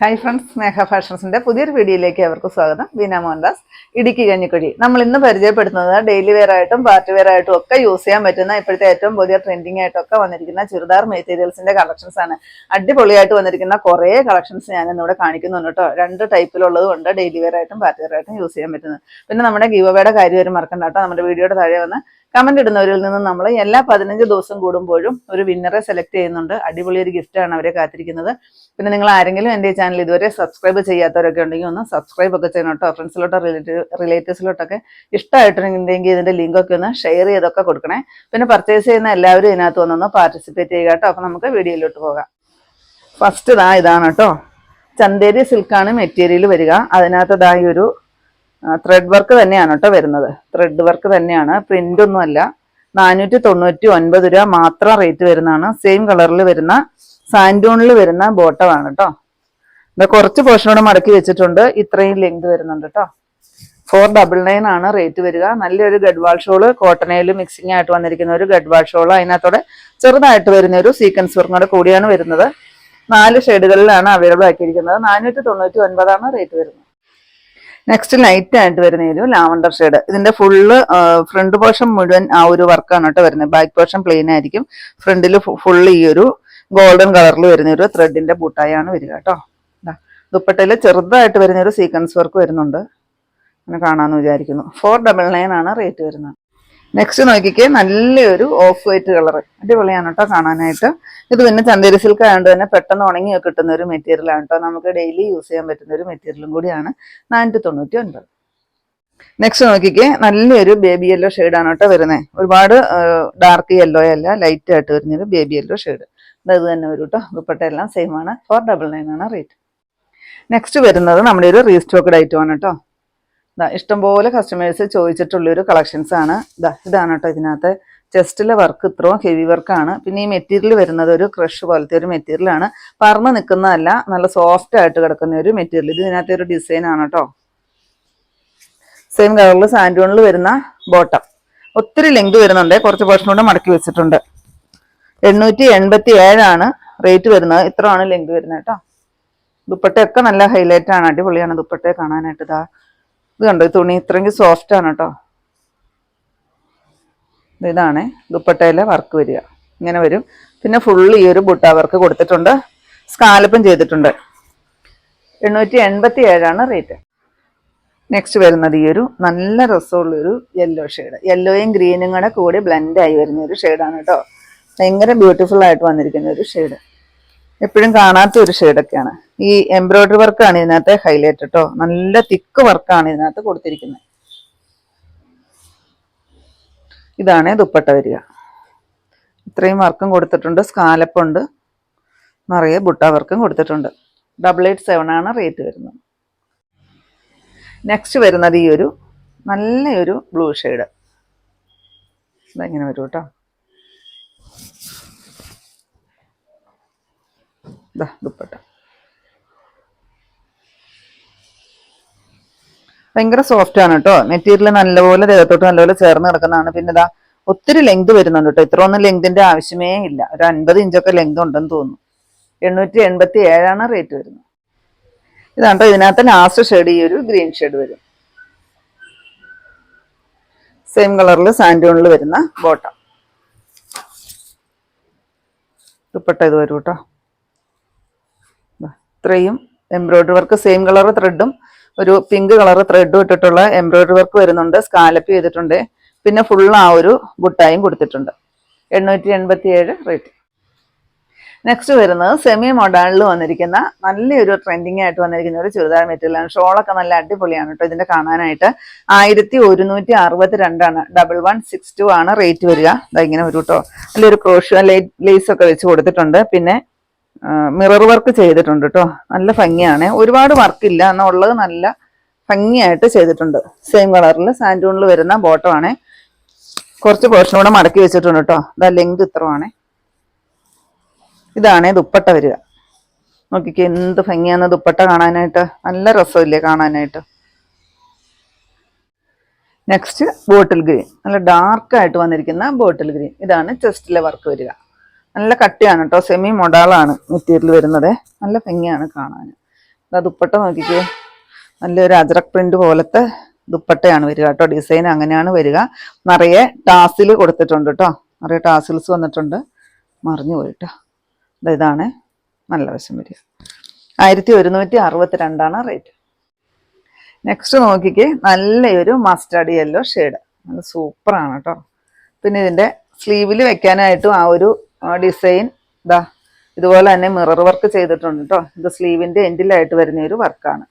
Hi friends സ്നേഹ ഫാഷൻസിന്റെ പുതിയൊരു വീഡിയോയിലേക്ക് അവർക്ക് സ്വാഗതം. ബീന മോഹൻദാസ് ഇടുക്കി കഞ്ഞിക്കുഴി. നമ്മൾ ഇന്ന് പരിചയപ്പെടുത്തുന്നത് ഡെയിലി വെയർ ആയിട്ടും പാർട്ടി വെയർ ആയിട്ടും ഒക്കെ യൂസ് ചെയ്യാൻ പറ്റുന്ന ഇപ്പോഴത്തെ ഏറ്റവും പുതിയ ട്രെൻഡിങ് ആയിട്ടൊക്കെ വന്നിരിക്കുന്ന ചുരിദാർ മെറ്റീരിയൽസിന്റെ കളക്ഷൻസ് ആണ്. അടിപൊളിയായിട്ട് വന്നിരിക്കുന്ന കുറേ കളക്ഷൻസ് ഞാൻ ഇന്നിവിടെ കാണിക്കുന്നുണ്ട് കേട്ടോ. രണ്ട് ടൈപ്പിലുള്ളതും ഉണ്ട് ഡെയിലി വെയർ ആയിട്ടും പാർട്ടി വെയർ ആയിട്ടും യൂസ് ചെയ്യാൻ പറ്റുന്നത്. പിന്നെ നമ്മുടെ ഗീവയുടെ കാര്യം ഒരു മറക്കണ്ട കേട്ടോ. നമ്മുടെ വീഡിയോയുടെ താഴെ വന്ന് കമന്റ് ഇടുന്നവരിൽ നിന്ന് നമ്മൾ എല്ലാ പതിനഞ്ച് ദിവസം കൂടുമ്പോഴും ഒരു വിന്നറെ സെലക്ട് ചെയ്യുന്നുണ്ട്. അടിപൊളി ഒരു ഗിഫ്റ്റാണ് അവരെ കാത്തിരിക്കുന്നത്. പിന്നെ നിങ്ങൾ ആരെങ്കിലും എന്റെ ചാനൽ ഇതുവരെ സബ്സ്ക്രൈബ് ചെയ്യാത്തവരൊക്കെ ഉണ്ടെങ്കിൽ ഒന്ന് സബ്സ്ക്രൈബ് ഒക്കെ ചെയ്യണം കേട്ടോ. ഫ്രണ്ട്സിലോട്ടോ റിലേറ്റീവ് റിലേറ്റീവ്സിലോട്ടൊക്കെ ഇഷ്ടമായിട്ടുണ്ടെങ്കിൽ ഇതിന്റെ ലിങ്ക് ഒക്കെ ഒന്ന് ഷെയർ ചെയ്തൊക്കെ കൊടുക്കണേ. പിന്നെ പർച്ചേസ് ചെയ്യുന്ന എല്ലാവരും ഇതിനകത്ത് വന്നൊന്ന് പാർട്ടിസിപ്പേറ്റ് ചെയ്യുക കേട്ടോ. അപ്പം നമുക്ക് വീഡിയോയിലോട്ട് പോകാം. ഫസ്റ്റ് ഇതാ ഇതാണ് കേട്ടോ. ചന്തേരി സിൽക്കാണ് മെറ്റീരിയൽ വരിക. അതിനകത്ത് ഇതായി ഒരു ത്രെഡ് വർക്ക് തന്നെയാണ് കേട്ടോ വരുന്നത്. ത്രെഡ് വർക്ക് തന്നെയാണ്. പ്രിന്റ് ഒന്നും അല്ല. നാനൂറ്റി തൊണ്ണൂറ്റി ഒൻപത് രൂപ മാത്രം റേറ്റ് വരുന്നതാണ്. സെയിം കളറിൽ വരുന്ന സാൻഡൂണിൽ വരുന്ന ബോട്ടമാണ് കേട്ടോ. ഇത് കുറച്ച് പോർഷനോട് മടക്കി വെച്ചിട്ടുണ്ട്. ഇത്രയും ലെങ്ത് വരുന്നുണ്ട് കേട്ടോ. ഫോർ ഡബിൾ നയൻ ആണ് റേറ്റ് വരിക. നല്ലൊരു ഗഡ്വാൾ ഷോൾ കോട്ടണയിൽ മിക്സിംഗ് ആയിട്ട് വന്നിരിക്കുന്ന ഒരു ഗഡ്വാൾ ഷോൾ അതിനകത്തോടെ ചെറുതായിട്ട് വരുന്ന ഒരു സീക്വൻസ് വർക്കും കൂടെ കൂടിയാണ് വരുന്നത്. നാല് ഷെയ്ഡുകളിലാണ് അവൈലബിൾ ആക്കിയിരിക്കുന്നത്. നാനൂറ്റി തൊണ്ണൂറ്റി ഒൻപതാണ് റേറ്റ് വരുന്നത്. നെക്സ്റ്റ് ലൈറ്റ് ആയിട്ട് വരുന്ന ഒരു ലാവണ്ടർ ഷെയ്ഡ് ഇതിന്റെ ഫുള്ള് ഫ്രണ്ട് പോർഷൻ മുഴുവൻ ആ ഒരു വർക്കാണ് കേട്ടോ വരുന്നത്. ബാക്ക് പോർഷൻ പ്ലെയിൻ ആയിരിക്കും. ഫ്രണ്ടിൽ ഫുള്ള് ഈ ഒരു ഗോൾഡൻ കളറിൽ വരുന്ന ഒരു ത്രെഡിന്റെ ബൂട്ടായാണ് വരിക കേട്ടോ. ദുപ്പട്ടയിൽ ചെറുതായിട്ട് വരുന്ന ഒരു സീക്വൻസ് വർക്ക് വരുന്നുണ്ട്. അങ്ങനെ കാണാമെന്ന് വിചാരിക്കുന്നു. ഫോർ ഡബിൾ നയൻ ആണ് റേറ്റ് വരുന്നത്. നെക്സ്റ്റ് നോക്കിക്കേ നല്ലൊരു ഓഫ് വൈറ്റ് കളർ അടിപൊളിയാണ് കേട്ടോ കാണാനായിട്ട്. ഇത് പിന്നെ ചന്തേരി സിൽക്ക് ആയതുകൊണ്ട് തന്നെ പെട്ടെന്ന് ഉണങ്ങി കിട്ടുന്ന ഒരു മെറ്റീരിയൽ ആണ് കേട്ടോ. നമുക്ക് ഡെയിലി യൂസ് ചെയ്യാൻ പറ്റുന്ന ഒരു മെറ്റീരിയലും കൂടിയാണ് നാനൂറ്റി തൊണ്ണൂറ്റി ഒൻപത് നെക്സ്റ്റ് നോക്കിക്കേ നല്ലൊരു ബേബി യെല്ലോ ആണ് കേട്ടോ വരുന്നത് ഒരുപാട് ഡാർക്ക് യെല്ലോ അല്ല ലൈറ്റ് ആയിട്ട് വരുന്നൊരു ബേബി യെല്ലോ ഷെയ്ഡ് അതായത് തന്നെ വരും കേട്ടോ. ദുപ്പട്ട എല്ലാം സെയിം ആണ്. ഫോർ ഡബിൾ നയൻ ആണ് റേറ്റ് നെക്സ്റ്റ് വരുന്നത് നമ്മുടെ ഒരു റീസ്റ്റോക്ക്ഡ് ഐറ്റം ആണ് കേട്ടോ. ഇതാ ഇഷ്ടംപോലെ കസ്റ്റമേഴ്സ് ചോദിച്ചിട്ടുള്ളൊരു കളക്ഷൻസ് ആണ്. ഇതാ ഇതാണ് കേട്ടോ ഇതിനകത്ത്. ചെസ്റ്റിലെ വർക്ക് ഇത്രയും ഹെവി വർക്കാണ് പിന്നെ ഈ മെറ്റീരിയൽ വരുന്നത് ഒരു ക്രഷ് പോലത്തെ ഒരു മെറ്റീരിയലാണ് പറന്ന് നിൽക്കുന്നതല്ല നല്ല സോഫ്റ്റ് ആയിട്ട് കിടക്കുന്ന ഒരു മെറ്റീരിയൽ ഇത് ഇതിനകത്തെ ഒരു ഡിസൈൻ ആണ് കേട്ടോ സെയിം കളറിൽ സാൻഡോണിൽ വരുന്ന ബോട്ടം ഒത്തിരി ലെങ്ത് വരുന്നുണ്ട്. കുറച്ച് പോർഷൻ കൂടെ മടക്കി വെച്ചിട്ടുണ്ട്. എണ്ണൂറ്റി എൺപത്തി ഏഴാണ് റേറ്റ് വരുന്നത്. ഇത്രയാണ് ലെങ്ത് വരുന്നത് കേട്ടോ ദുപ്പട്ടയൊക്കെ നല്ല ഹൈലൈറ്റ് ആണ്. അടിപൊളിയാണ് ദുപ്പട്ടയെ കാണാനായിട്ട്. ഇതാ ഇത് കണ്ടോ ഈ തുണി ഇത്രയ്ക്ക് സോഫ്റ്റ് ആണ് കേട്ടോ ഇതാണ്. ദുപ്പട്ടയിലെ വർക്ക് വരിക. ഇങ്ങനെ വരും. പിന്നെ ഫുള്ള് ഈ ഒരു ബുട്ട വർക്ക് കൊടുത്തിട്ടുണ്ട്. സ്കാലപ്പും ചെയ്തിട്ടുണ്ട്. എണ്ണൂറ്റി എൺപത്തി ഏഴാണ് റേറ്റ് നെക്സ്റ്റ് വരുന്നത് ഈ ഒരു നല്ല രസമുള്ളൊരു യെല്ലോ ഷെയ്ഡ് യെല്ലോയും ഗ്രീനും കൂടെ കൂടി ബ്ലെൻഡായി വരുന്ന ഒരു ഷെയ്ഡാണ് കേട്ടോ ഭയങ്കര ബ്യൂട്ടിഫുൾ ആയിട്ട് വന്നിരിക്കുന്ന ഒരു ഷെയ്ഡ് എപ്പോഴും കാണാത്ത ഒരു ഷെയ്ഡൊക്കെയാണ് ഈ എംബ്രോയ്ഡറി വർക്കാണ് ഇതിനകത്ത് ഹൈലൈറ്റ് കേട്ടോ നല്ല തിക്ക് വർക്കാണ് ഇതിനകത്ത് കൊടുത്തിരിക്കുന്നത്. ഇതാണ് ദുപ്പട്ട വരിക. ഇത്രയും വർക്കും കൊടുത്തിട്ടുണ്ട്. സ്കാലപ്പുണ്ട് നിറയെ ബുട്ട വർക്കും കൊടുത്തിട്ടുണ്ട്. ഡബിൾ എയ്റ്റ് സെവൻ ആണ് റേറ്റ് വരുന്നത്. നെക്സ്റ്റ് വരുന്നത് ഈ ഒരു നല്ലൊരു ബ്ലൂ ഷെയ്ഡ് ഇതെങ്ങനെ വരും കേട്ടോ ദാ ദുപ്പട്ട. ഭയങ്കര സോഫ്റ്റ് ആണ് കേട്ടോ മെറ്റീരിയൽ നല്ലപോലെ ദേഹത്തോട്ട് നല്ലപോലെ ചേർന്ന് കിടക്കുന്നതാണ്. പിന്നെ ഇതാ ഒത്തിരി ലെങ്ത് വരുന്നുണ്ട് കേട്ടോ ഇത്ര ഒന്നും ലെങ്തിന്റെ ആവശ്യമേ ഇല്ല. ഒരു അൻപത് ഇഞ്ചൊക്കെ ലെങ്ത് ഉണ്ടെന്ന് തോന്നുന്നു. എണ്ണൂറ്റി എൺപത്തി ഏഴാണ് റേറ്റ് വരുന്നത്. ഇതാണ് കേട്ടോ ഇതിനകത്ത് ലാസ്റ്റ് ഷെയ്ഡ് ഈ ഒരു ഗ്രീൻ ഷെയ്ഡ് വരും. സെയിം കളറിൽ സാൻഡൂണിൽ വരുന്ന ബോട്ടം ദുപ്പട്ട ഇത് വരും കേട്ടോ ഇത്രയും എംബ്രോയിഡറി വർക്ക് സെയിം കളർ ത്രെഡും ഒരു പിങ്ക് കളർ ത്രെഡും ഇട്ടിട്ടുള്ള എംബ്രോയിഡറി വർക്ക് വരുന്നുണ്ട്. സ്കാലപ്പ് ചെയ്തിട്ടുണ്ട്. പിന്നെ ഫുൾ ആ ഒരു ബുട്ടായും കൊടുത്തിട്ടുണ്ട്. എണ്ണൂറ്റി എൺപത്തി ഏഴ് റേറ്റ് നെക്സ്റ്റ് വരുന്നത് സെമി മോഡേണിൽ വന്നിരിക്കുന്ന നല്ലൊരു ട്രെൻഡിങ് ആയിട്ട് വന്നിരിക്കുന്ന ഒരു ചുരിദാർ മെറ്റീരിയൽ മെറ്റീരിയലാണ് ഷോളൊക്കെ നല്ല അടിപൊളിയാണ് കേട്ടോ ഇതിന്റെ കാണാനായിട്ട്. ആയിരത്തി ഒരുന്നൂറ്റി അറുപത്തി രണ്ടാണ് ഡബിൾ വൺ സിക്സ് ടു ആണ് റേറ്റ് വരിക. ഇങ്ങനെ ഒരു കേട്ടോ നല്ലൊരു ക്രോഷ്യ ലേസ് ഒക്കെ വെച്ച് കൊടുത്തിട്ടുണ്ട്. പിന്നെ മിറർ വർക്ക് ചെയ്തിട്ടുണ്ട് കേട്ടോ നല്ല ഭംഗിയാണ്. ഒരുപാട് വർക്കില്ല എന്നുള്ളത് നല്ല ഭംഗിയായിട്ട് ചെയ്തിട്ടുണ്ട്. സെയിം കളറിൽ സാൻഡൂണിൽ വരുന്ന ബോട്ടമാണ് കുറച്ച് പോർഷൻ കൂടെ മടക്കി വെച്ചിട്ടുണ്ട് കേട്ടോ ഇതാ ലെങ്ത് ഇത്രമാണേ ഇതാണ് ദുപ്പട്ട വരിക. നോക്കിക്കേ എന്ത് ഭംഗിയാന്ന് ദുപ്പട്ട കാണാനായിട്ട്. നല്ല രസമില്ലേ കാണാനായിട്ട്. നെക്സ്റ്റ് ബോട്ടിൽ ഗ്രീൻ നല്ല ഡാർക്കായിട്ട് വന്നിരിക്കുന്ന ബോട്ടിൽ ഗ്രീൻ ഇതാണ് ചെസ്റ്റിലെ വർക്ക് വരിക. നല്ല കട്ടിയാണ് കേട്ടോ സെമി മൊഡാളാണ് മെറ്റീരിയൽ വരുന്നത്. നല്ല ഭംഗിയാണ് കാണാൻ. ദാ ദുപ്പട്ട നോക്കിക്കേ. നല്ലൊരു അജറക് പ്രിന്റ് പോലത്തെ ദുപ്പട്ടയാണ് വരിക കേട്ടോ ഡിസൈൻ അങ്ങനെയാണ് വരിക. നിറയെ ടാസിൽ കൊടുത്തിട്ടുണ്ട് കേട്ടോ നിറയെ ടാസിൽസ് വന്നിട്ടുണ്ട്. മറിഞ്ഞു പോയിട്ടോ. ഇതാണ് നല്ല വശം വരിക. ആയിരത്തി ഒരുന്നൂറ്റി അറുപത്തി രണ്ടാണ് റേറ്റ്. നെക്സ്റ്റ് നോക്കിക്കേ. നല്ലൊരു മസ്റ്റാർഡ് യെല്ലോ ഷെയ്ഡ്. നല്ല സൂപ്പറാണ് കേട്ടോ പിന്നെ ഇതിന്റെ സ്ലീവിൽ വെക്കാനായിട്ടും ആ ഒരു ഡിസൈൻ ഇതാ ഇതുപോലെ തന്നെ മിറർ വർക്ക് ചെയ്തിട്ടുണ്ട് കേട്ടോ ഇത് സ്ലീവിന്റെ എൻഡിലായിട്ട് വരുന്ന ഒരു വർക്കാണ്.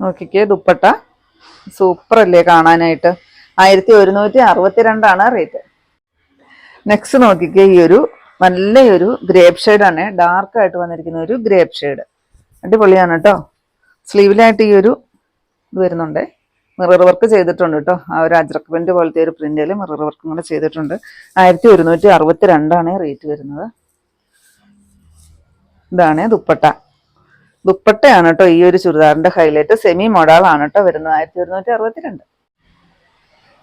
നോക്കിക്കേ ദുപ്പട്ട. സൂപ്പർ അല്ലേ കാണാനായിട്ട്. ആയിരത്തി ഒരുന്നൂറ്റി അറുപത്തിരണ്ടാണ് റേറ്റ്. നെക്സ്റ്റ് നോക്കിക്കേ ഈ ഒരു നല്ലൊരു ഗ്രേപ്പ് ഷെയ്ഡാണ്. ഡാർക്ക് ആയിട്ട് വന്നിരിക്കുന്ന ഒരു ഗ്രേപ്പ് ഷെയ്ഡ്. അടിപൊളിയാണ് കേട്ടോ സ്ലീവിലായിട്ട് ഈ ഒരു ഇത് വരുന്നുണ്ട്. മിറർ വർക്ക് ചെയ്തിട്ടുണ്ട് കേട്ടോ ആ ഒരു അജ്രക് പ്രിന്റ് പോലത്തെ ഒരു പ്രിന്റിൽ മിറർ വർക്കും കൂടെ ചെയ്തിട്ടുണ്ട്. ആയിരത്തി ഒരുന്നൂറ്റി അറുപത്തി രണ്ടാണ് റേറ്റ് വരുന്നത്. ഇതാണ് ദുപ്പട്ട. ദുപ്പട്ടയാണ് കേട്ടോ ഈ ഒരു ചുരിദാറിന്റെ ഹൈലൈറ്റ് സെമി മോഡലാണ് കേട്ടോ വരുന്നത്. ആയിരത്തി ഒരുന്നൂറ്റി അറുപത്തി രണ്ട്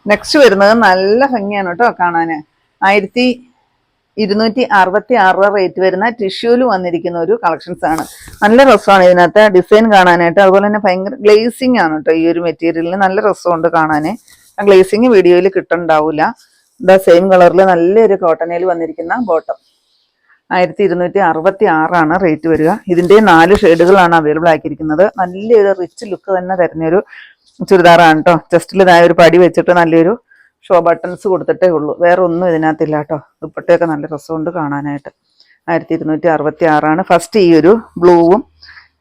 നെക്സ്റ്റ് വരുന്നത് നല്ല ഭംഗിയാണ് കേട്ടോ കാണാന്. ആയിരത്തി ഇരുന്നൂറ്റി അറുപത്തി ആറ് റേറ്റ് വരുന്ന ടിഷ്യൂൽ വന്നിരിക്കുന്ന ഒരു കളക്ഷൻസ് ആണ്. നല്ല രസമാണ് ഇതിനകത്ത് ഡിസൈൻ കാണാനായിട്ട്. അതുപോലെ തന്നെ ഭയങ്കര ഗ്ലേസിംഗ് ആണ് കേട്ടോ ഈ ഒരു മെറ്റീരിയലിന്. നല്ല രസമുണ്ട് കാണാനേ. ആ ഗ്ലേസിംഗ് വീഡിയോയിൽ കിട്ടുന്നുണ്ടാവില്ല ഇതാ സെയിം കളറിൽ നല്ലൊരു കോട്ടനയിൽ വന്നിരിക്കുന്ന ബോട്ടം ആയിരത്തി ഇരുന്നൂറ്റി അറുപത്തി ആറാണ് റേറ്റ് വരിക. ഇതിന്റെ നാല് ഷെയ്ഡുകളാണ് അവൈലബിൾ ആക്കിയിരിക്കുന്നത്. നല്ലൊരു റിച്ച് ലുക്ക് തന്നെ തരുന്നൊരു ചുരിദാറാണ് കേട്ടോ ജസ്റ്റിൽ ഇതായ ഒരു പടി വെച്ചിട്ട് നല്ലൊരു ഷോ ബട്ടൺസ് കൊടുത്തിട്ടേ ഉള്ളൂ. വേറെ ഒന്നും ഇതിനകത്തില്ല കേട്ടോ ദുപ്പട്ടയൊക്കെ നല്ല രസമുണ്ട് കാണാനായിട്ട്. ആയിരത്തി ഇരുന്നൂറ്റി അറുപത്തി ആറാണ് ഫസ്റ്റ് ഈ ഒരു ബ്ലൂവും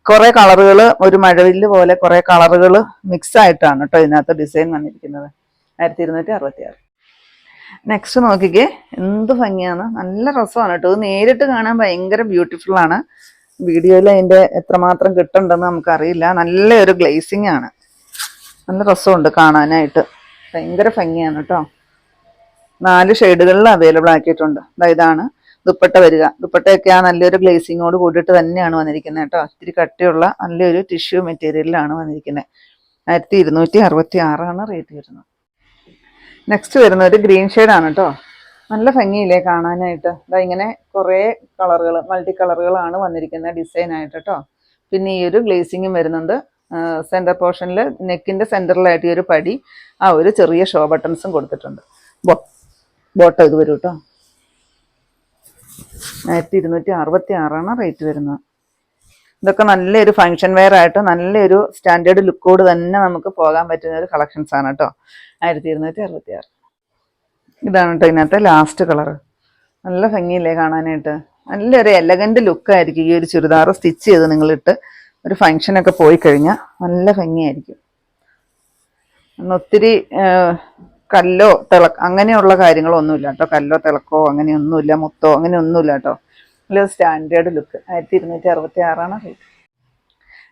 കുറെ കളറുകൾ ഒരു മഴവില്ല് പോലെ കുറെ കളറുകൾ മിക്സ് ആയിട്ടാണ് കേട്ടോ ഇതിനകത്ത് ഡിസൈൻ വന്നിരിക്കുന്നത്. ആയിരത്തി ഇരുന്നൂറ്റി അറുപത്തി ആറ് നെക്സ്റ്റ് നോക്കിക്കേ. എന്ത് ഭംഗിയാണ്. നല്ല രസമാണ് കേട്ടോ ഇത് നേരിട്ട് കാണാൻ ഭയങ്കര ബ്യൂട്ടിഫുൾ ആണ്. വീഡിയോയിൽ അതിന്റെ എത്രമാത്രം കിട്ടുന്നുണ്ടെന്ന് നമുക്കറിയില്ല. നല്ലൊരു ഗ്ലേസിംഗ് ആണ്. നല്ല രസമുണ്ട് കാണാനായിട്ട്. ഭയങ്കര ഭംഗിയാണ് കേട്ടോ. നാല് ഷെയ്ഡുകളിൽ അവൈലബിൾ ആക്കിയിട്ടുണ്ട്. ഇതാണ് ദുപ്പട്ട വരിക. ദുപ്പട്ടയൊക്കെ ആ നല്ലൊരു ഗ്ലേസിങ്ങോട് കൂടിയിട്ട് തന്നെയാണ് വന്നിരിക്കുന്നത് കേട്ടോ. ഇത്തിരി കട്ടിയുള്ള നല്ലൊരു ടിഷ്യൂ മെറ്റീരിയലിലാണ് വന്നിരിക്കുന്നത്. ആയിരത്തി ഇരുന്നൂറ്റി അറുപത്തി ആറാണ് റേറ്റ് വരുന്നത് നെക്സ്റ്റ് വരുന്ന ഒരു ഗ്രീൻ ഷെയ്ഡാണ് കേട്ടോ. നല്ല ഭംഗിയില്ലേ കാണാനായിട്ട്. ഇതാ ഇങ്ങനെ കുറേ കളറുകൾ മൾട്ടി കളറുകളാണ് വന്നിരിക്കുന്നത് ഡിസൈനായിട്ട് കേട്ടോ. പിന്നെ ഈ ഒരു ഗ്ലേസിങ്ങും വരുന്നുണ്ട്. സെന്റർ പോർഷനിൽ നെക്കിന്റെ സെന്ററിലായിട്ട് ഈ ഒരു പടി ആ ഒരു ചെറിയ ഷോ ബട്ടൺസും കൊടുത്തിട്ടുണ്ട്. ബോ ബോട്ടം ഇത് വരും കേട്ടോ ആയിരത്തി ഇരുന്നൂറ്റി അറുപത്തി ആറാണ് റേറ്റ് വരുന്നത്. ഇതൊക്കെ നല്ലൊരു ഫങ്ഷൻ വെയർ ആയിട്ട് നല്ലൊരു സ്റ്റാൻഡേർഡ് ലുക്കോട് തന്നെ നമുക്ക് പോകാൻ പറ്റുന്ന ഒരു കളക്ഷൻസ് ആണ് കേട്ടോ ആയിരത്തി ഇരുന്നൂറ്റി അറുപത്തി ആറ് ഇതാണ് കേട്ടോ ഇതിനകത്തെ ലാസ്റ്റ് കളർ നല്ല ഭംഗിയില്ലേ കാണാനായിട്ട്. നല്ലൊരു എലഗന്റ് ലുക്കായിരിക്കും ഈ ഒരു ചുരിദാർ സ്റ്റിച്ച് ചെയ്ത് നിങ്ങളിട്ട് ഒരു ഫങ്ഷനൊക്കെ പോയി കഴിഞ്ഞാൽ നല്ല ഭംഗിയായിരിക്കും. ഒത്തിരി കല്ലോ തിള അങ്ങനെയുള്ള കാര്യങ്ങളൊന്നുമില്ല കേട്ടോ. കല്ലോ തിളക്കോ അങ്ങനെയൊന്നുമില്ല മുത്തോ അങ്ങനെയൊന്നുമില്ല കേട്ടോ. നല്ല സ്റ്റാൻഡേർഡ് ലുക്ക് ആയിരത്തി ഇരുന്നൂറ്റി അറുപത്തി ആറാണ് റേറ്റ്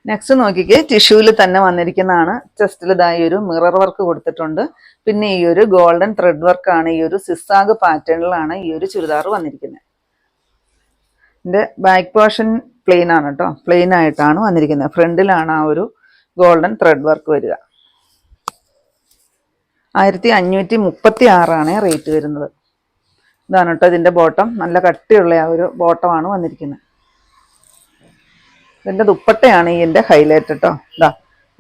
നെക്സ്റ്റ് നോക്കിക്കേ ടിഷ്യൂവിൽ തന്നെ വന്നിരിക്കുന്നതാണ്. ചെസ്റ്റിൽ ഇതായി ഒരു മിറർ വർക്ക് കൊടുത്തിട്ടുണ്ട്. പിന്നെ ഈ ഒരു ഗോൾഡൻ ത്രെഡ് വർക്കാണ് ഈ ഒരു സിസാഗ് പാറ്റേണിലാണ് ഈ ഒരു ചുരിദാർ വന്നിരിക്കുന്നത്. ഇതിന്റെ ബാക്ക് പോർഷൻ പ്ലെയിൻ ആണ് കേട്ടോ പ്ലെയിൻ ആയിട്ടാണ് വന്നിരിക്കുന്നത്. ഫ്രണ്ടിലാണ് ആ ഒരു ഗോൾഡൻ ത്രെഡ് വർക്ക് വരിക. ആയിരത്തി അഞ്ഞൂറ്റി മുപ്പത്തി ആറാണ് റേറ്റ് വരുന്നത്. ഇതാണ് കേട്ടോ ഇതിന്റെ ബോട്ടം നല്ല കട്ടിയുള്ള ആ ഒരു ബോട്ടമാണ് വന്നിരിക്കുന്നത്. ഇതിന്റെ ദുപ്പട്ടയാണ് ഇതിന്റെ ഹൈലൈറ്റ് കേട്ടോ ഇതാ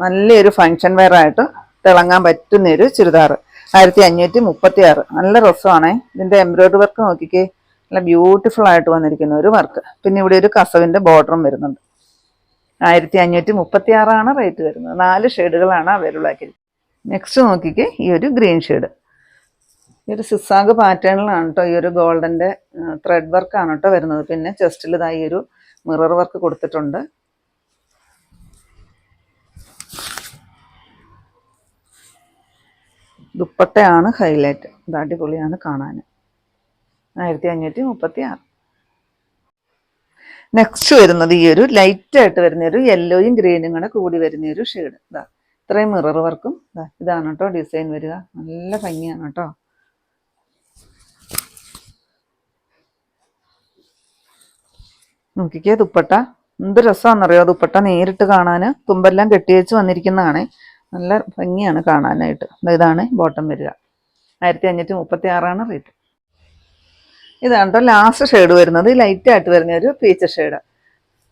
നല്ലൊരു ഫങ്ഷൻ വെയർ ആയിട്ട് തിളങ്ങാൻ പറ്റുന്ന ഒരു ചുരിദാർ ആയിരത്തി അഞ്ഞൂറ്റി മുപ്പത്തി ആറ് നല്ല രസമാണേ ഇതിന്റെ എംബ്രോയ്ഡറി വർക്ക് നോക്കിക്കേ. നല്ല ബ്യൂട്ടിഫുൾ ആയിട്ട് വന്നിരിക്കുന്ന ഒരു വർക്ക് പിന്നെ ഇവിടെ ഒരു കസവിന്റെ ബോർഡറും വരുന്നുണ്ട്. ആയിരത്തി അഞ്ഞൂറ്റി മുപ്പത്തി ആറാണ് റേറ്റ് വരുന്നത് നാല് ഷെയ്ഡുകളാണ് അവൈലബിൾ നെക്സ്റ്റ് നോക്കിക്കേ ഈ ഒരു ഗ്രീൻ ഷെയ്ഡ് ഈ ഒരു സിസാഗ് പാറ്റേണിലാണ് കേട്ടോ ഈ ഒരു ഗോൾഡന്റെ ത്രെഡ് വർക്കാണ് കേട്ടോ വരുന്നത്. പിന്നെ ചെസ്റ്റിൽ ഇതാ ഈ ഒരു മിറർ വർക്ക് കൊടുത്തിട്ടുണ്ട്. ദുപ്പട്ടയാണ് ഹൈലൈറ്റ് ഇത് അടിപൊളിയാണ് കാണാൻ ആയിരത്തി അഞ്ഞൂറ്റി മുപ്പത്തി ആറ് നെക്സ്റ്റ് വരുന്നത് ഈ ഒരു ലൈറ്റ് ആയിട്ട് വരുന്ന ഒരു യെല്ലോയും ഗ്രീനും കൂടെ കൂടി വരുന്ന ഒരു ഷെയ്ഡ് ഇതാ ഇത്രയും മിറർ വർക്കും ഇതാണ് കേട്ടോ ഡിസൈൻ വരിക. നല്ല ഭംഗിയാണ് കേട്ടോ നോക്കിക്കേ ദുപ്പട്ട. എന്ത് രസമാണെന്നറിയോ ദുപ്പട്ട നേരിട്ട് കാണാൻ തുമ്പെല്ലാം കെട്ടിവെച്ച് വന്നിരിക്കുന്നതാണ്. നല്ല ഭംഗിയാണ് കാണാനായിട്ട്. ഇതാണ് ബോട്ടം വരിക. ആയിരത്തി അഞ്ഞൂറ്റി മുപ്പത്തി ആറാണ് റേറ്റ് ഇതാണ് കേട്ടോ ലാസ്റ്റ് ഷെയ്ഡ് വരുന്നത് ലൈറ്റ് ആയിട്ട് വരുന്ന ഒരു പീച്ച ഷെയ്ഡ്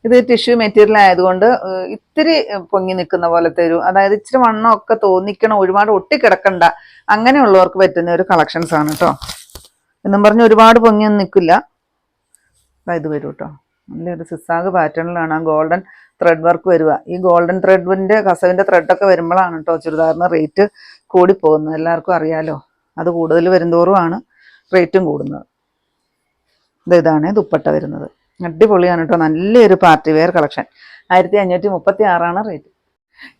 ഇത് ടിഷ്യൂ മെറ്റീരിയൽ ആയതുകൊണ്ട് ഇത്തിരി പൊങ്ങി നിൽക്കുന്ന പോലത്തെ ഒരു അതായത് ഇച്ചിരി വണ്ണം ഒക്കെ തോന്നിക്കണം ഒരുപാട് ഒട്ടിക്കിടക്കണ്ട അങ്ങനെയുള്ളവർക്ക് പറ്റുന്ന ഒരു കളക്ഷൻസ് ആണ് കേട്ടോ എന്നും പറഞ്ഞ് ഒരുപാട് പൊങ്ങിയൊന്നും നിൽക്കില്ല. ഇത് വരും കേട്ടോ നല്ല ഒരു സിസാഗ് പാറ്റേണിലാണ് ആ ഗോൾഡൻ ത്രെഡ് വർക്ക് വരിക. ഈ ഗോൾഡൻ ത്രെഡിന്റെ കസവിന്റെ ത്രെഡൊക്കെ വരുമ്പോഴാണ് കേട്ടോ ചുരിദാറിന് റേറ്റ് കൂടിപ്പോകുന്നത്. എല്ലാവർക്കും അറിയാലോ. അത് കൂടുതൽ വരുന്തോറുമാണ് റേറ്റും കൂടുന്നത്. ഇതാണ് ദുപ്പട്ട വരുന്നത്. അടിപൊളിയാണ് കേട്ടോ. നല്ലൊരു പാർട്ടി വെയർ കളക്ഷൻ ആയിരത്തി അഞ്ഞൂറ്റി മുപ്പത്തി ആറാണ് റേറ്റ്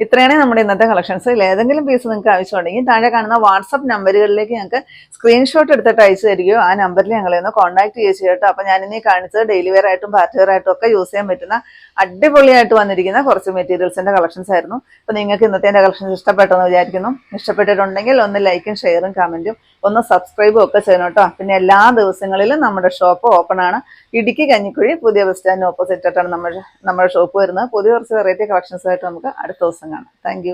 ഇത്രയാണ് നമ്മുടെ ഇന്നത്തെ കളക്ഷൻസ് ഏതെങ്കിലും പീസ് നിങ്ങൾക്ക് ആവശ്യമുണ്ടെങ്കിൽ താഴെ കാണുന്ന വാട്സപ്പ് നമ്പറുകളിലേക്ക് ഞങ്ങൾക്ക് സ്ക്രീൻഷോട്ട് എടുത്തിട്ട് അയച്ചു തരികയോ ആ നമ്പറിൽ ഞങ്ങളെ ഒന്ന് കോൺടാക്ട് ചെയ്യുക കേട്ടോ. അപ്പോൾ ഞാൻ ഇനി കാണിച്ചത് ഡെയിലി വെയർ ആയിട്ടും പാർട്ടി വെയർ ആയിട്ടും ഒക്കെ യൂസ് ചെയ്യാൻ പറ്റുന്ന അടിപൊളിയായിട്ട് വന്നിരിക്കുന്ന കുറച്ച് മെറ്റീരിയൽസിന്റെ കളക്ഷൻസ് ആയിരുന്നു. അപ്പോൾ നിങ്ങൾക്ക് ഇന്നത്തെ കളക്ഷൻസ് ഇഷ്ടപ്പെട്ടെന്ന് വിചാരിക്കുന്നു. ഇഷ്ടപ്പെട്ടിട്ടുണ്ടെങ്കിൽ ഒന്ന് ലൈക്കും ഷെയറും കമന്റും ഒന്ന് സബ്സ്ക്രൈബും ഒക്കെ ചെയ്യണം കേട്ടോ. പിന്നെ എല്ലാ ദിവസങ്ങളിലും നമ്മുടെ ഷോപ്പ് ഓപ്പൺ ആണ്. ഇടുക്കി കഞ്ഞിക്കുഴി പുതിയ ബസ് സ്റ്റാൻഡിന് ഓപ്പോസിറ്റ് ആയിട്ടാണ് നമ്മുടെ നമ്മുടെ ഷോപ്പ് വരുന്നത്. പുതിയ കുറച്ച് വെറൈറ്റി കളക്ഷൻസ് ആയിട്ട് നമുക്ക് അടുത്ത ദിവസം കാണാം. താങ്ക്